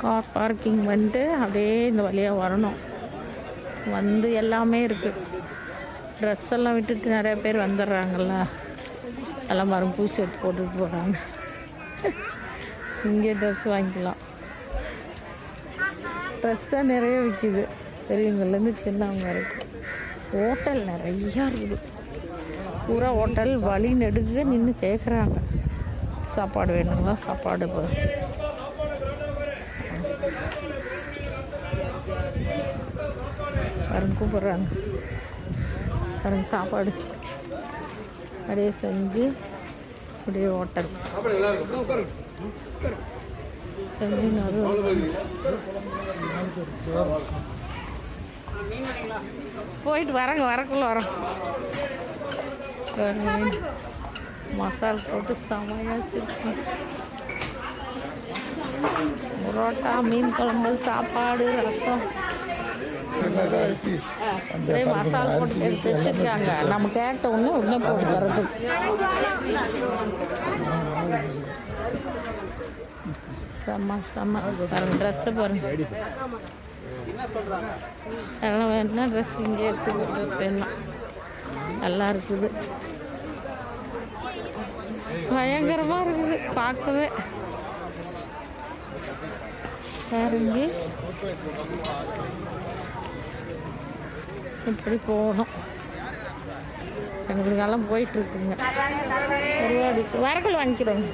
Car parking வந்துட்டு அப்படியே இந்த வழியாக வரணும். வந்து எல்லாமே இருக்குது ட்ரெஸ் எல்லாம் விட்டுட்டு நிறைய பேர் வந்துடுறாங்கல்ல. எல்லாம் மரம் பூசி எடுத்து போட்டுட்டு போகிறாங்க இங்கே ட்ரெஸ் வாங்கிக்கலாம். ட்ரெஸ் தான் நிறைய விற்கிது பெரியவங்கள்லேருந்து சின்னவங்க வரைக்கும். ஹோட்டல் நிறையா இருக்குது. பூரா ஹோட்டல் வழி நெடுக நின்று கேட்குறாங்க சாப்பாடு வேணுங்களா? சாப்பாடு இப்போ பாருங்க கூப்பிட்றாங்க. பாருங்க சாப்பாடு அப்படியே செஞ்சு அப்படியே ஹோட்டல். செஞ்சு நிறைய போயிட்டு வரங்க வரக்குள்ள வரோம். மசால் போட்டு செமையாக புரோட்டா மீன் குழம்பு சாப்பாடு ரசம். அப்படியே மசால் போட்டு எடுத்து வச்சுருக்காங்க. நம்ம கேட்ட உடனே உடனே போட்டு வரது செம்ம செம்ம. பாருங்க ட்ரெஸ்ஸை பாருங்க. எல்லாம் வேணும்னா ட்ரெஸ் இங்கே இருக்குது? நல்லா இருக்குது. பயங்கரமாக இருக்குது. பார்க்கவே. பாருங்க இப்படி போகணும். எங்களுக்கெல்லாம் போயிட்டுருக்குங்க. கருவாடு வரக்கல் வாங்கிக்கிறோங்க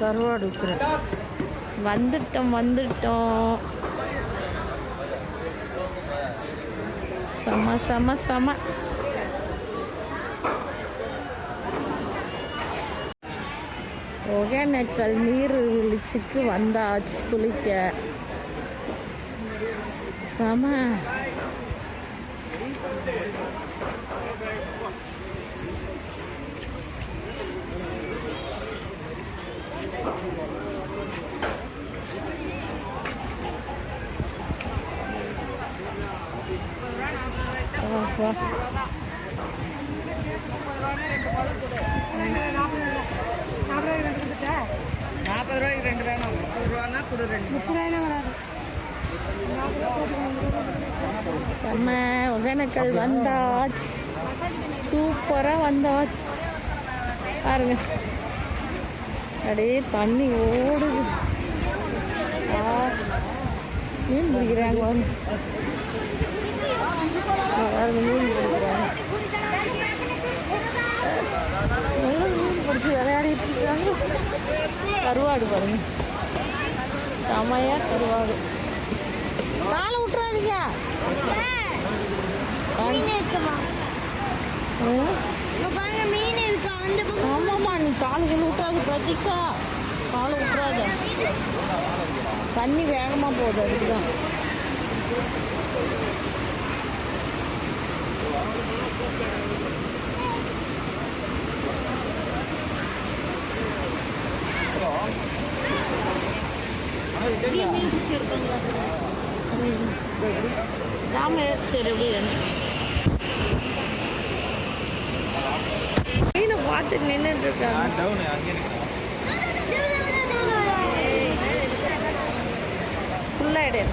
கருவாடு விற்கிறேன் வந்துட்டோம் வந்துட்டோம். செம செம செம. ஒகேனக்கல் நீர்வீழ்ச்சிக்கு வந்தாச்சு குளிக்க. செம. you. வா நாற்பது ரூபாய்க்கு ரெண்டு வேணும். முப்பது கொடு ரெண்டு. செம்ம ஒகேனக்கல் வந்தாச்சு. சூப்பராக வந்தாச்சு. பாருங்க. அப்படியே தண்ணி ஓடுது. ஆ, மீன் பிடிக்கிறாங்க ஆ, பாருங்க மீன் பிடிக்கிறாங்க மீன் பிடிச்சி விளையாடிட்டு இருக்காங்க கருவாடு பாருங்க செமையா கருவாடு காலை விட்டுறாதீங்க ஆமாம்மா நீ காலுக்கு விட்டுறாது பிரதீஷா காலை விட்றாத தண்ணி வேகமாக போகுது அதுக்கு தான் ராம சரி எப்படி மீனை பார்த்து நின்றுட்டு இருக்காங்க. ஃபுல்லாக இடம்